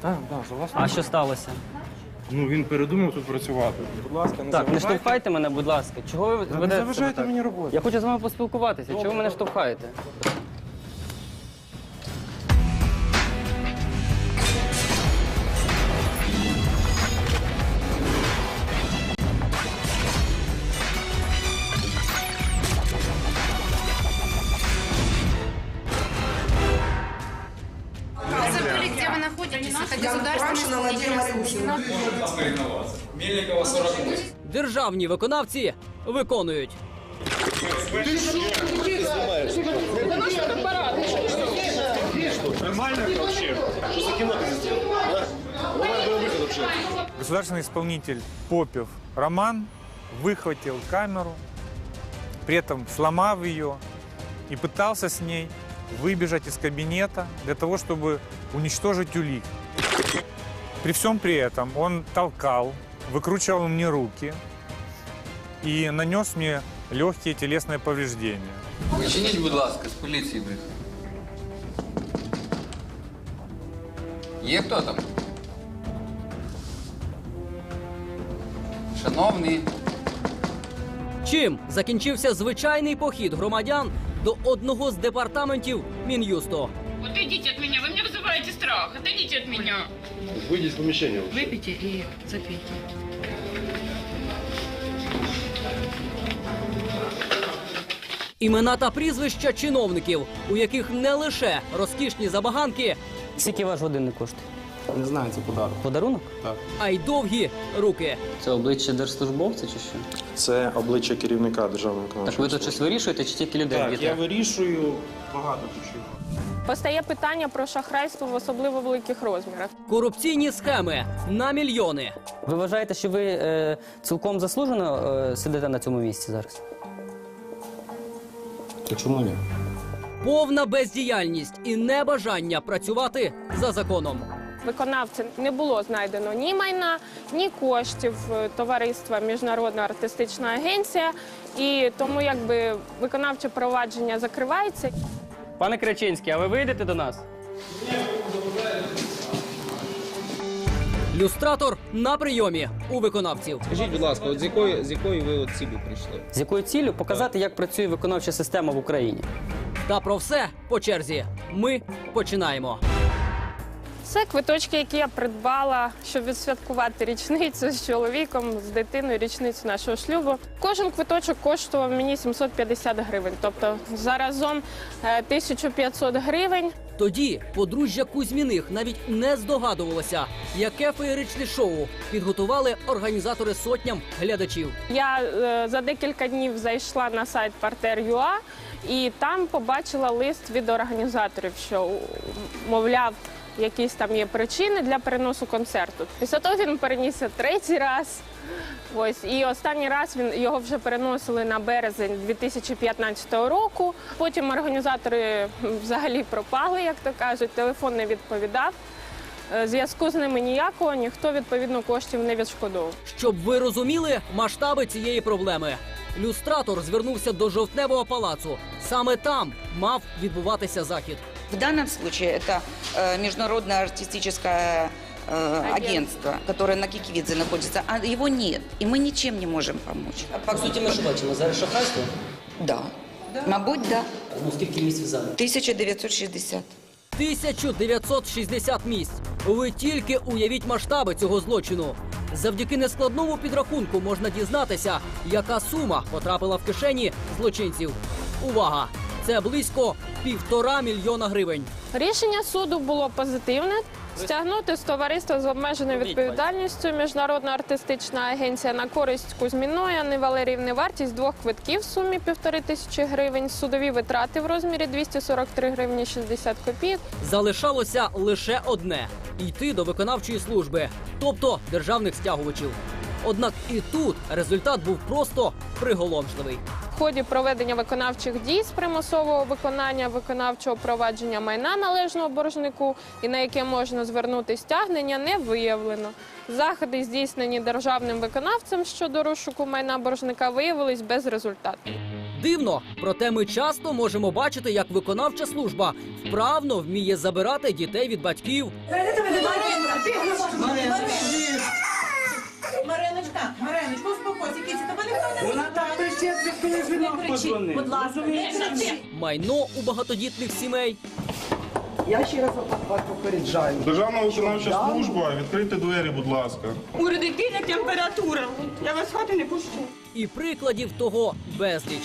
Так, так, за власне. А що сталося? Ну він передумав тут працювати. Будь ласка, не Так, не заважайте. штовхайте мене, будь ласка. Чого ви Та Не ведете заважайте так? мені роботу. Я хочу з вами поспілкуватися. Чого ви мене штовхаєте? забыли, где вы находитесь. Это государственное исполнительное Мельникова 48. Державні виконавці виконують. Государственный исполнитель Попев Роман выхватил камеру, при этом сломав ее и пытался с ней выбежать из кабинета для того, чтобы уничтожить улик. При всем при этом он толкал, выкручивал мне руки и нанес мне легкие телесные повреждения. Відчиніть, будь ласка, з поліції приїхав. Є хто там? Шановний, Чим закінчився звичайний похід громадян до одного з департаментів Мін'юсту. Отойдите от меня, вы мне вызываете страх. Отойдите от меня. Выпейте и запейте. Імена та прізвища чиновників, у яких не лише розкішні забаганки, Скільки ваш годинник коштує? Не знаю, це подарок. Подарунок? Так. а й довгі руки. Це обличчя держслужбовця чи що? Це обличчя керівника державного Так ви тут щось вирішуєте чи тільки людей Так, я вирішую багато чого. Постає питання про шахрайство в особливо великих розмірах. Корупційні схеми на мільйони. Ви вважаєте, що ви е, цілком заслужено е, сидите на цьому місці зараз? Та чому ні? Повна бездіяльність і небажання працювати за законом. Виконавцем не було знайдено ні майна, ні коштів е, товариства Міжнародна артистична агенція, і тому якби виконавче провадження закривається. Пане Кречинський, а ви вийдете до нас? Люстратор на прийомі у виконавців. Скажіть, будь ласка, от з якої з якої ви от цілі прийшли? З якою ціллю показати, як працює виконавча система в Україні? Та про все по черзі. Ми починаємо. Це квиточки, які я придбала, щоб відсвяткувати річницю з чоловіком, з дитиною, річницю нашого шлюбу. Кожен квиточок коштував мені 750 гривень, тобто заразом е, 1500 гривень. Тоді подружжя Кузьміних навіть не здогадувалося, яке феєричне шоу підготували організатори сотням глядачів. Я е, за декілька днів зайшла на сайт Partner.ua і там побачила лист від організаторів, що мовляв. Якісь там є причини для переносу концерту. Після того він перенісся третій раз. Ось і останній раз він його вже переносили на березень 2015 року. Потім організатори взагалі пропали, як то кажуть. Телефон не відповідав. Е, Зв'язку з ними ніякого, ніхто відповідно коштів не відшкодовував. Щоб ви розуміли масштаби цієї проблеми. Люстратор звернувся до жовтневого палацу. Саме там мав відбуватися захід. В данном случае это э, международное артистическое э, агентство, которое на Кикивидзе находится, а его нет, и мы ничем не можем помочь. По суті, ми що бачимо? Зараз шахрайство? Да. Мабуть, да. Ну скільки місць в залі? 1960. 1960 місць. Ви тільки уявіть масштаби цього злочину. Завдяки нескладному підрахунку можна дізнатися, яка сума потрапила в кишені злочинців. Увага! Це близько півтора мільйона гривень. Рішення суду було позитивне. Стягнути з товариства з обмеженою відповідальністю Міжнародна артистична агенція на користь Кузьміної Анни Валеріївни вартість двох квитків в сумі півтори тисячі гривень, судові витрати в розмірі 243 гривні 60 копійок. Залишалося лише одне йти до виконавчої служби, тобто державних стягувачів. Однак і тут результат був просто приголомшливий. Ході проведення виконавчих дій з примусового виконання виконавчого провадження майна належного боржнику і на яке можна звернути стягнення, не виявлено. Заходи, здійснені державним виконавцем щодо розшуку майна боржника, виявились безрезультатними. Дивно, проте ми часто можемо бачити, як виконавча служба вправно вміє забирати дітей від батьків. Мариночка, Мариночка, успокойся, киці, тебе ніхто не Вона так кричить, не кричи, будь ласка, не кричи. Майно у багатодітних сімей. Я ще раз вас попереджаю. Державна виконавча служба, відкрийте двері, будь ласка. У дитини температура, я вас в хату не пущу. І прикладів того безліч.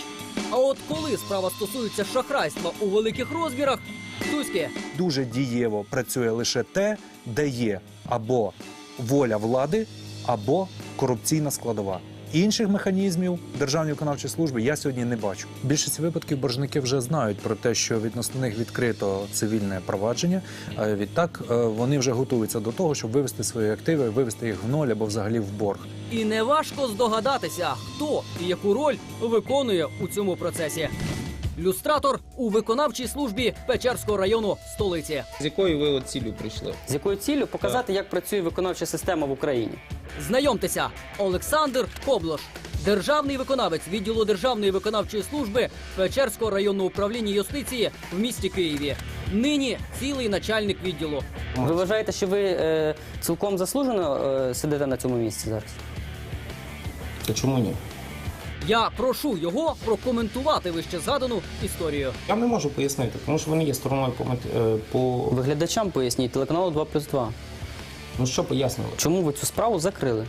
А от коли справа стосується шахрайства у великих розмірах, Туське, дуже дієво працює лише те, де є або воля влади, або корупційна складова. Інших механізмів державної виконавчої служби я сьогодні не бачу. В більшості випадків боржники вже знають про те, що відносно них відкрито цивільне провадження. Е, Відтак е, вони вже готуються до того, щоб вивести свої активи, вивести їх в ноль або взагалі в борг. і неважко здогадатися, хто і яку роль виконує у цьому процесі. Люстратор у виконавчій службі Печерського району столиці. З якою ви от ціллю прийшли? З якою ціллю показати, як працює виконавча система в Україні? Знайомтеся, Олександр Коблош, державний виконавець відділу Державної виконавчої служби Печерського районного управління юстиції в місті Києві. Нині цілий начальник відділу. Ви вважаєте, що ви е, цілком заслужено е, сидите на цьому місці зараз? Та чому ні? Я прошу його прокоментувати вище згадану історію. Я не можу пояснити, тому що вони є стороною по, е, по... Виглядачам поясніть телеканалу 2 плюс 2. Ну що пояснили? Чому ви цю справу закрили?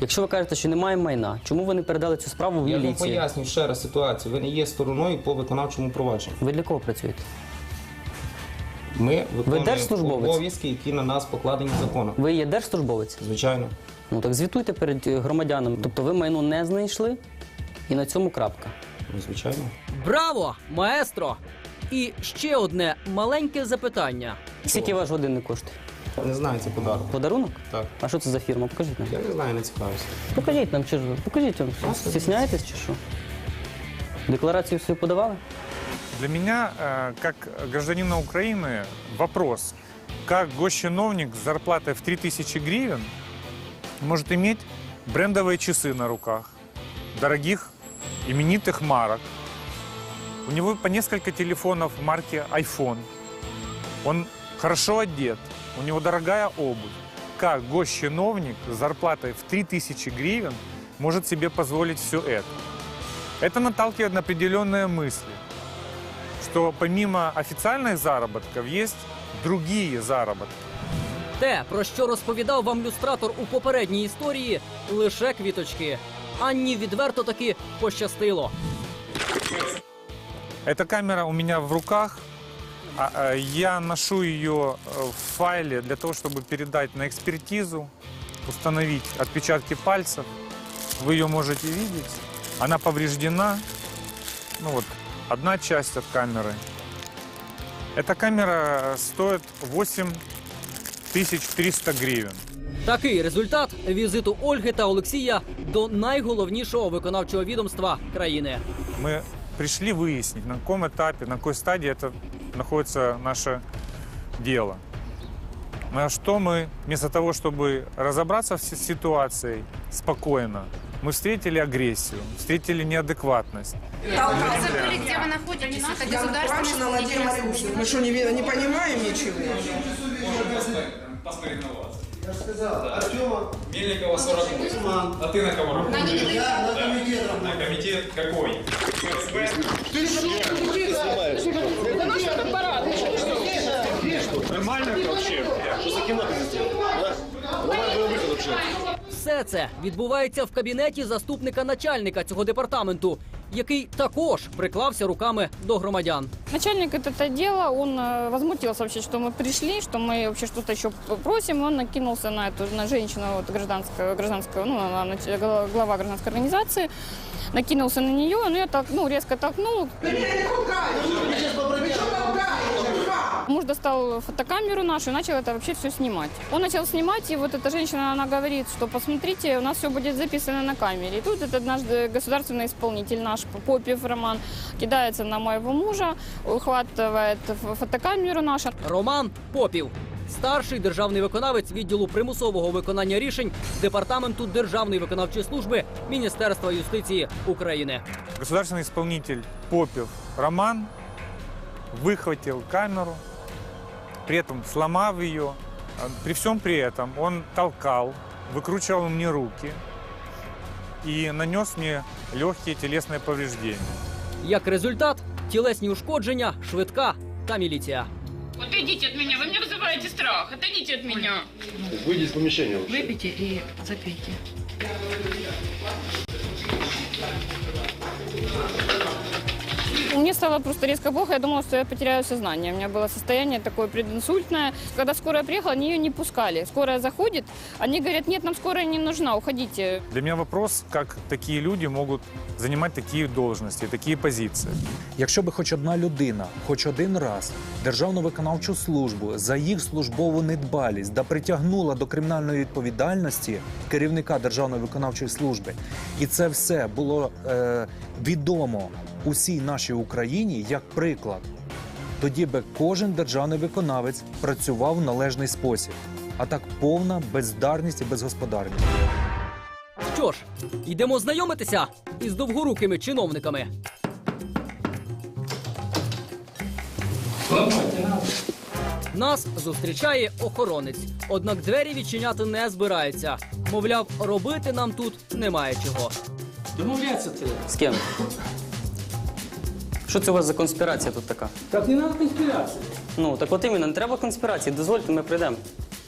Якщо ви кажете, що немає майна, чому ви не передали цю справу в Я вам міліцію? поясню ще раз ситуацію. Ви не є стороною по виконавчому провадженню. Ви для кого працюєте? Ми виконуємо держслужбовець? обов'язки, які на нас покладені законом. Ви є держслужбовець? Звичайно. Ну так звітуйте перед е, громадянами. Тобто ви майно не знайшли, і на цьому крапка. Ну, звичайно. Браво, маестро! І ще одне маленьке запитання. Скільки ваш годинник коштує? Не знаю, це подарок. Подарунок? Так. А що це за фірма? Покажіть нам. Я не знаю, не цікавився. Покажіть нам, чи ж ви? Покажіть вам. Стісняєтесь чи що? Декларацію свою подавали? Для меня, э, как гражданина Украины, вопрос, как госчиновник с зарплатой в 3000 гривен может иметь брендовые часы на руках, дорогих именитых марок. У него по несколько телефонов марки iPhone. Он хорошо одет, у него дорогая обувь. Как госчиновник с зарплатой в 3000 гривен может себе позволить все это? Это наталкивает на определенные мысли что помимо официальных заработков есть другие заработки. Те, про що розповідав вам люстратор у попередній історії, лише квіточки. Анні відверто таки пощастило. Эта камера у меня в руках. а, а, Я ношу ее э, в файле для того, чтобы передать на экспертизу, установить отпечатки пальцев. Вы ее можете видеть. Она повреждена. Ну вот, одна часть от камеры. Эта камера стоит 8300 гривен. Такий результат візиту Ольги та Олексія до найголовнішого виконавчого відомства країни. Мы пришли выяснить, на каком этапе, на какой стадии это находится наше дело. На что мы, вместо того, чтобы разобраться в си- ситуацией спокойно, мы встретили агрессию, встретили неадекватность. Вы забыли, где вы находитесь. Это государственная исполнительная служба. Мы что, не, не понимаем ничего? Посмотри Да. Артема. Мельникова 48. А ты на кого работаешь? На комитет какой? Все це відбувається в кабінеті заступника начальника цього департаменту, який також приклався руками до громадян. Начальник этого отдела, он э, возмутился вообще, что мы пришли, что мы вообще что-то еще просим. Он накинулся на эту на женщину вот, гражданского, гражданского, ну, она нач- гла- глава гражданской организации, накинулся на нее, он ее так, ну, резко толкнул. Муж достал фотокамеру нашу и начал это вообще все снимать. Он начал снимать, и вот эта женщина, она говорит, что посмотрите, у нас все будет записано на камере. И тут этот наш э, государственный исполнитель, наш Попев Роман, кидается на моего мужа, ухватывает ф- фотокамеру нашу. Роман Попів. старший державний виконавець відділу примусового виконання рішень департаменту Державної виконавчої служби Міністерства юстиції України. Государственный исполнитель Попев Роман выхватил камеру, при этом сломав ее. А При всем при этом он толкал, выкручивал мне руки и нанес мне легкие телесные повреждения. Як результат, тілесні ушкодження, швидка та міліція. Отойдите от меня, вы мне вызываете страх. Отойдите от меня. Вийдіть з поміщення. Выпейте и запейте. Мне стало просто резко плохо, я думала, что я потеряю сознание. У меня было состояние такое прединсультное. Когда скорая приехала, они ее не пускали. Скорая заходит, они говорят, нет, нам скорая не нужна, уходите. Для меня вопрос, как такие люди могут занимать такие должности, такие позиции. Якщо би хоч одна людина, хоч один раз державну виконавчу службу за їх службову недбалість да притягнула до кримінальної відповідальності керівника державної виконавчої служби, і це все було е, відомо усій нашій Україні як приклад, тоді би кожен державний виконавець працював в належний спосіб. А так повна бездарність і безгосподарність. Що ж, йдемо знайомитися із довгорукими чиновниками. Нас зустрічає охоронець, однак двері відчиняти не збирається. Мовляв, робити нам тут немає чого. Домовляться треба. З ким? Що це у вас за конспірація тут така? Так не надо конспирации. Ну, так от іменно, не треба конспірації. Дозвольте, ми прийдемо.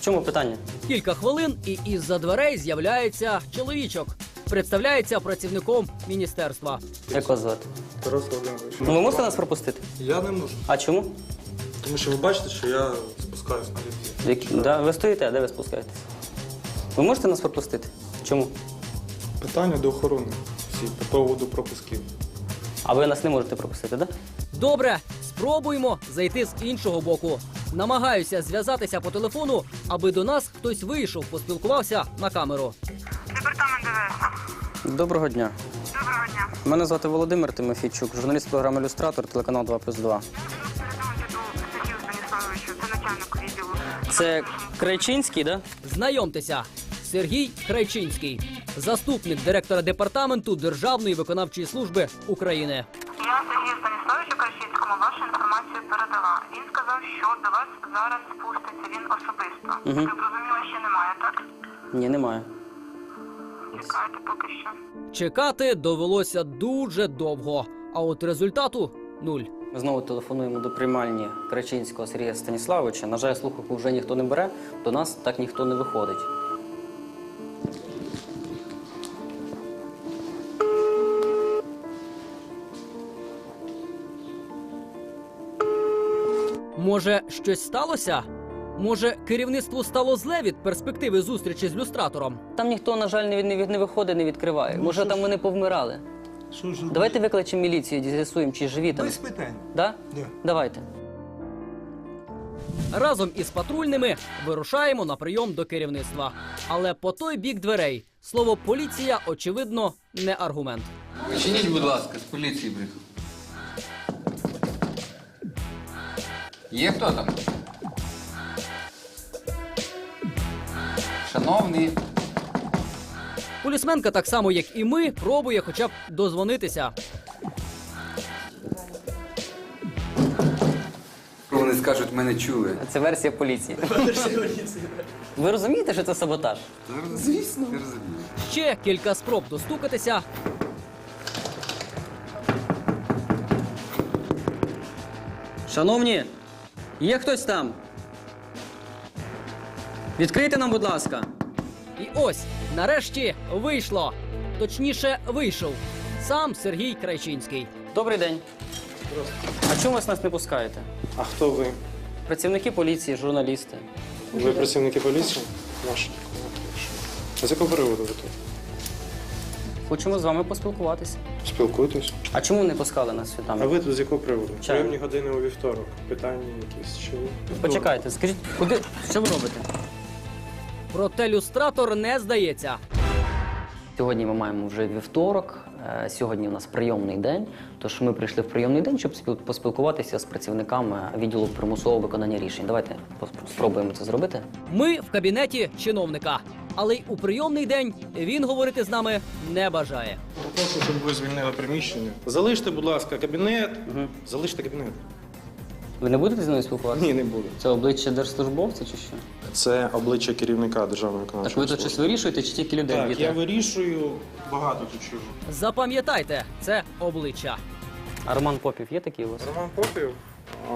В чому питання? Кілька хвилин, і із-за дверей з'являється чоловічок. Представляється працівником міністерства. Як вас звати? Тарас Володимирович. Ну, ви можете нас пропустити? Я не можу. А чому? Тому що ви бачите, що я спускаюсь на ліфті. Які- Да, ви стоїте, де ви спускаєтесь? Ви можете нас пропустити? Чому? Питання до охорони всі по поводу пропусків. А ви нас не можете пропустити, так? Да? Добре, спробуємо зайти з іншого боку. Намагаюся зв'язатися по телефону, аби до нас хтось вийшов, поспілкувався на камеру. Департамент ДВС. Доброго дня. Доброго дня. Мене звати Володимир Тимофійчук, журналіст програми Люстратор, телеканал 2 плюс 2. Повідомити до Сергію Станіславовичу, це начальник відділу. Це Крайчинський, да? Знайомтеся, Сергій Крайчинський, заступник директора департаменту Державної виконавчої служби України. Я Сергію Станіславовичу Кращинському вашу інформацію передала. Він сказав, що до вас зараз спуститься він особисто. Мгм. Ви зрозуміли, що немає, так? Ні, немає. Чекайте поки що. Чекати довелося дуже довго, а от результату нуль. Ми знову телефонуємо до приймальні Крайчинського Сергія Станіславовича. На жаль, слухавку вже ніхто не бере, до нас так ніхто не виходить. Може, щось сталося? Може, керівництву стало зле від перспективи зустрічі з люстратором? Там ніхто, на жаль, не, не, не виходить, не відкриває. Може, там вони повмирали. Давайте викличемо міліцію, з'ясуємо, чи живі там. Без питань. Да? Давайте. Разом із патрульними вирушаємо на прийом до керівництва. Але по той бік дверей слово поліція, очевидно, не аргумент. Відчиніть, будь ласка, з поліції приїхав. Є хто там? Шановний, Полісменка, так само як і ми, пробує хоча б дозвонитися. вони скажуть, мене чули. Це версія поліції. Ви розумієте, що це саботаж? Звісно. Ще кілька спроб достукатися. Шановні, є хтось там? Відкрийте нам, будь ласка. І ось, нарешті, вийшло. Точніше, вийшов сам Сергій Крайчинський. Добрий день. А чому ви нас не пускаєте? А хто ви? Працівники поліції, журналісти. Ви працівники поліції? Наші. А з якого приводу ви тут? Хочемо з вами поспілкуватися. Спілкуйтесь. А чому не пускали нас сюди? А ви тут з якого приводу? Приємні години у вівторок. Питання якісь чи Почекайте, скажіть, куди що ви робите? Проте люстратор не здається. Сьогодні ми маємо вже вівторок. Е, Сьогодні у нас прийомний день, тож ми прийшли в прийомний день, щоб спіл- поспілкуватися з працівниками відділу примусового виконання рішень. Давайте спробуємо це зробити. Ми в кабінеті чиновника, але й у прийомний день він говорити з нами не бажає. Прошу, щоб ви звільнили приміщення. Залиште, будь ласка, кабінет. Залиште кабінет. Ви не будете зі мною спілкуватися? Ні, не буду. Це обличчя держслужбовця чи що? Це обличчя керівника державної Так виконавчої ви тут щось вирішуєте чи тільки людей Так, б'єте? я вирішую багато тут чого. Запам'ятайте, це обличчя. А Роман Попів є такий у вас? Роман Попів а,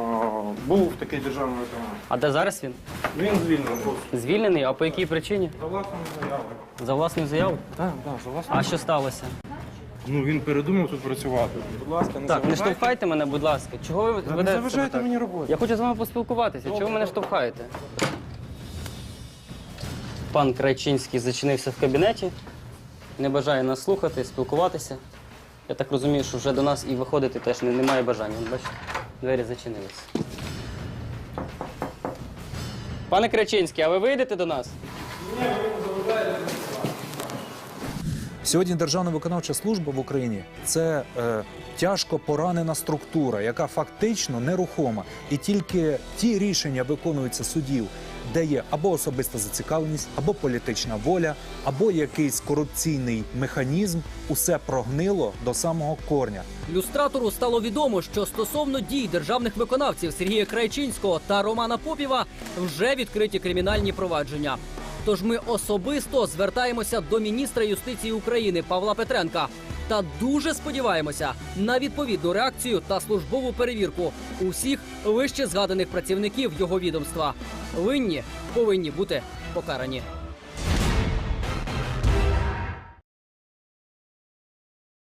був такий державний виконавець. А де зараз він? Він звільнений. Звільнений, а по якій причині? За власною заявою. За власну заяву? Так, так, за власну. А що сталося? Ну він передумав тут працювати. Будь ласка, не Так, не заважайте. штовхайте мене, будь ласка. Чого ви Та Не ведете заважайте так? мені роботу. Я хочу з вами поспілкуватися. Чого ви мене штовхаєте? Пан Крайчинський зачинився в кабінеті, не бажає нас слухати, спілкуватися. Я так розумію, що вже до нас і виходити теж не- немає бажання. Бачите, двері зачинились. Пане Крайчинський, а ви вийдете до нас? Сьогодні Державна виконавча служба в Україні це е, тяжко поранена структура, яка фактично нерухома. І тільки ті рішення виконуються судів, де є або особиста зацікавленість, або політична воля, або якийсь корупційний механізм, усе прогнило до самого корня. Люстратору стало відомо, що стосовно дій державних виконавців Сергія Крайчинського та Романа Попіва вже відкриті кримінальні провадження. Тож ми особисто звертаємося до міністра юстиції України Павла Петренка та дуже сподіваємося на відповідну реакцію та службову перевірку усіх вище згаданих працівників його відомства. Винні повинні бути покарані.